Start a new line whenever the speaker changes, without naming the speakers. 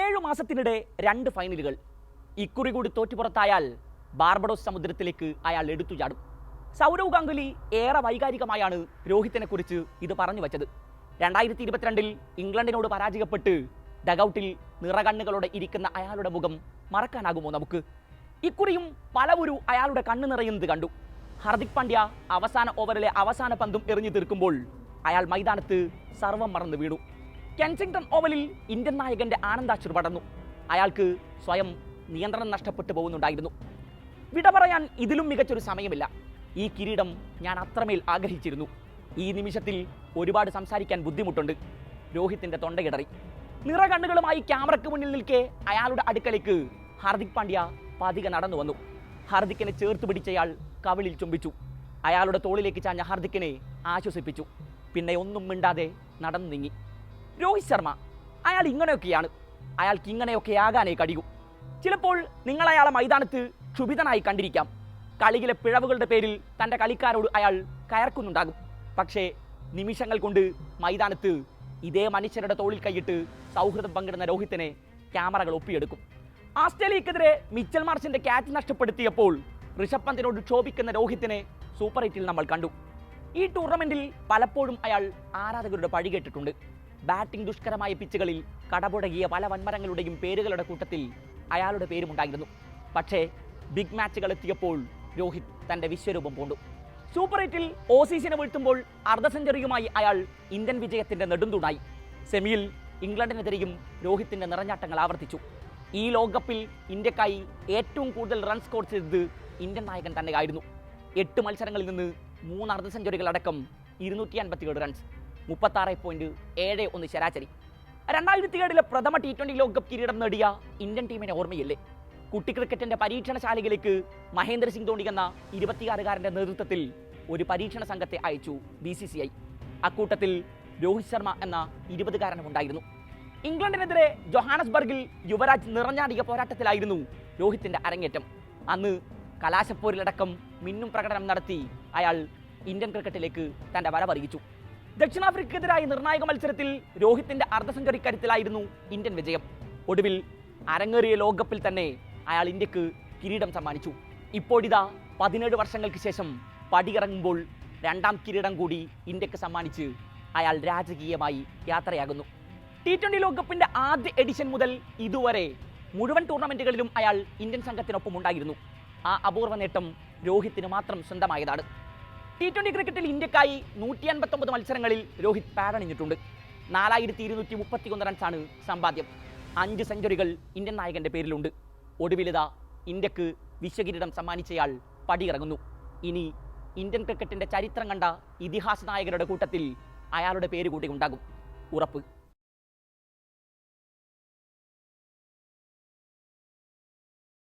ഏഴു മാസത്തിനിടെ രണ്ട് ഫൈനലുകൾ. ഇക്കുറി കൂടി തോറ്റുപുറത്തായാൽ ബാർബഡോസ് സമുദ്രത്തിലേക്ക് അയാൾ എടുത്തു ചാടും. സൗരവ് ഗാംഗുലി ഏറെ വൈകാരികമായാണ് രോഹിത്തിനെ കുറിച്ച് ഇത് പറഞ്ഞു വച്ചത്. രണ്ടായിരത്തി ഇരുപത്തിരണ്ടിൽ ഇംഗ്ലണ്ടിനോട് പരാജയപ്പെട്ട് ഡഗൌട്ടിൽ നിറകണ്ണുകളോടെ ഇരിക്കുന്ന അയാളുടെ മുഖം മറക്കാനാകുമോ നമുക്ക്? ഇക്കുറിയും പലവരും അയാളുടെ കണ്ണു നിറയുന്നത് കണ്ടു. ഹർദിക് പാണ്ഡ്യ അവസാന ഓവറിലെ അവസാന പന്തും എറിഞ്ഞു തീർക്കുമ്പോൾ അയാൾ മൈതാനത്ത് സർവം മറന്നു വീണു. കെൻസിംഗ്ടൺ ഓവലിൽ ഇന്ത്യൻ നായകന്റെ ആനന്ദാശ്രു പടർന്നു അയാൾക്ക് സ്വയം നിയന്ത്രണം നഷ്ടപ്പെട്ടു പോകുന്നുണ്ടായിരുന്നു. വിട പറയാൻ ഇതിലും മികച്ചൊരു സമയമില്ല. ഈ കിരീടം ഞാൻ അത്രമേൽ ആഗ്രഹിച്ചിരുന്നു. ഈ നിമിഷത്തിൽ ഒരുപാട് സംസാരിക്കാൻ ബുദ്ധിമുട്ടുണ്ട്. രോഹിത്തിന്റെ തൊണ്ടയിടറി നിറകണ്ണുകളുമായി ക്യാമറയ്ക്ക് മുന്നിൽ നിൽക്കെ അയാളുടെ അടുക്കലേക്ക് ഹാർദിക് പാണ്ഡ്യ പതിക നടന്നു വന്നു. ഹാർദിക്കിനെ ചേർത്ത് പിടിച്ചയാൾ കവിളിൽ ചുംബിച്ചു. അയാളുടെ തോളിലേക്ക് ചാഞ്ഞ ഹാർദിക്കിനെ ആശ്വസിപ്പിച്ചു. പിന്നെ ഒന്നും മിണ്ടാതെ നടന്നു നീങ്ങി രോഹിത് ശർമ്മ. അയാൾ ഇങ്ങനെയൊക്കെയാണ്. അയാൾക്ക് ഇങ്ങനെയൊക്കെ ആകാനേ കഴിയൂ. ചിലപ്പോൾ നിങ്ങൾ അയാളെ മൈതാനത്ത് ക്ഷുഭിതനായി കണ്ടിരിക്കാം. കളിയിലെ പിഴവുകളുടെ പേരിൽ തന്റെ കളിക്കാരോട് അയാൾ കയർക്കുന്നുണ്ടാകും. പക്ഷേ നിമിഷങ്ങൾ കൊണ്ട് മൈതാനത്ത് ഇതേ മനുഷ്യരുടെ തോളിൽ കൈയിട്ട് സൗഹൃദം പങ്കിടുന്ന രോഹിത്തിനെ ക്യാമറകൾ ഒപ്പിയെടുക്കും. ആസ്ട്രേലിയക്കെതിരെ മിച്ചൽ മാർച്ചിന്റെ ക്യാച്ച് നഷ്ടപ്പെടുത്തിയപ്പോൾ ഋഷഭ് പന്തിനോട് ക്ഷോഭിക്കുന്ന രോഹിത്തിനെ സൂപ്പർ എയ്റ്റിൽ നമ്മൾ കണ്ടു. ഈ ടൂർണമെന്റിൽ പലപ്പോഴും അയാൾ ആരാധകരുടെ പഴി കേട്ടിട്ടുണ്ട്. ബാറ്റിംഗ് ദുഷ്കരമായ പിച്ചുകളിൽ കടപുടകിയ പല വൻമരങ്ങളുടെയും പേരുകളുടെ കൂട്ടത്തിൽ അയാളുടെ പേരുമുണ്ടായിരുന്നു പക്ഷേ ബിഗ് മാച്ചുകൾ എത്തിയപ്പോൾ രോഹിത് തന്റെ വിശ്വരൂപം പൂണ്ടു. സൂപ്പർ എയ്റ്റിൽ ഓസീസിനെ വീഴ്ത്തുമ്പോൾ അർദ്ധ സെഞ്ചുറിയുമായി അയാൾ ഇന്ത്യൻ വിജയത്തിന്റെ നെടുന്തുണായി സെമിയിൽ ഇംഗ്ലണ്ടിനെതിരെയും രോഹിത്തിന്റെ നിറഞ്ഞാട്ടങ്ങൾ ആവർത്തിച്ചു. ഈ ലോകകപ്പിൽ ഇന്ത്യക്കായി ഏറ്റവും കൂടുതൽ റൺ സ്കോർ ചെയ്തത് ഇന്ത്യൻ നായകൻ തന്നെയായിരുന്നു. എട്ട് മത്സരങ്ങളിൽ നിന്ന് മൂന്ന് അർദ്ധ സെഞ്ചുറികൾ അടക്കം ഇരുന്നൂറ്റി അൻപത്തിയേഴ് റൺസ് മുപ്പത്താറ് പോയിന്റ് ഏഴ് ഒന്ന് ശരാശരി. രണ്ടായിരത്തി ഏഴിലെ പ്രഥമ ടി ട്വന്റി ലോകകപ്പ് കിരീടം നേടിയ ഇന്ത്യൻ ടീമിനെ ഓർമ്മയില്ലേ? കുട്ടി ക്രിക്കറ്റിന്റെ പരീക്ഷണശാലയിലേക്ക് മഹേന്ദ്ര സിംഗ് ധോണി എന്ന ഇരുപത്തിയാറുകാരന്റെ നേതൃത്വത്തിൽ ഒരു പരീക്ഷണ സംഘത്തെ അയച്ചു ബി സി സി ഐ അക്കൂട്ടത്തിൽ രോഹിത് ശർമ്മ എന്ന ഇരുപതുകാരനും ഉണ്ടായിരുന്നു. ഇംഗ്ലണ്ടിനെതിരെ ജൊഹാനസ്ബർഗിൽ യുവരാജ് നിറഞ്ഞാടിയ പോരാട്ടത്തിലായിരുന്നു രോഹിത്തിന്റെ അരങ്ങേറ്റം. അന്ന് കലാശപ്പോരിലടക്കം മിന്നും പ്രകടനം നടത്തി അയാൾ ഇന്ത്യൻ ക്രിക്കറ്റിലേക്ക് തന്റെ വരവറിയിച്ചു. ദക്ഷിണാഫ്രിക്കയ്ക്കെതിരായ നിർണായക മത്സരത്തിൽ രോഹിത്തിന്റെ അർദ്ധ കരുത്തിലായിരുന്നു ഇന്ത്യൻ വിജയം. ഒടുവിൽ അരങ്ങേറിയ ലോകകപ്പിൽ തന്നെ അയാൾ ഇന്ത്യയ്ക്ക് കിരീടം സമ്മാനിച്ചു. ഇപ്പോഴിതാ പതിനേഴ് വർഷങ്ങൾക്ക് ശേഷം പടിയിറങ്ങുമ്പോൾ രണ്ടാം കിരീടം കൂടി ഇന്ത്യയ്ക്ക് സമ്മാനിച്ച് അയാൾ രാജകീയമായി യാത്രയാകുന്നു. ടി ട്വന്റി ലോകകപ്പിന്റെ ആദ്യ എഡിഷൻ മുതൽ ഇതുവരെ മുഴുവൻ ടൂർണമെന്റുകളിലും അയാൾ ഇന്ത്യൻ സംഘത്തിനൊപ്പം ഉണ്ടായിരുന്നു. ആ അപൂർവ നേട്ടം രോഹിത്തിന് മാത്രം സ്വന്തമായതാണ്. ടി ട്വന്റി ക്രിക്കറ്റിൽ ഇന്ത്യക്കായി നൂറ്റി അൻപത്തൊമ്പത് മത്സരങ്ങളിൽ രോഹിത് പാരണിഞ്ഞിട്ടുണ്ട്. നാലായിരത്തി ഇരുന്നൂറ്റി മുപ്പത്തി ഒന്ന് റൺസാണ് സമ്പാദ്യം. അഞ്ച് സെഞ്ചുറികൾ ഇന്ത്യൻ നായകന്റെ പേരിലുണ്ട്. ഒടുവിലിത ഇന്ത്യയ്ക്ക് വിശ്വകിരീടം സമ്മാനിച്ചയാൾ പടിയിറങ്ങുന്നു. ഇനി ഇന്ത്യൻ ക്രിക്കറ്റിന്റെ ചരിത്രം കണ്ട ഇതിഹാസ നായകരുടെ കൂട്ടത്തിൽ അയാളുടെ പേര് കൂടി ഉണ്ടാകും. ഉറപ്പ്.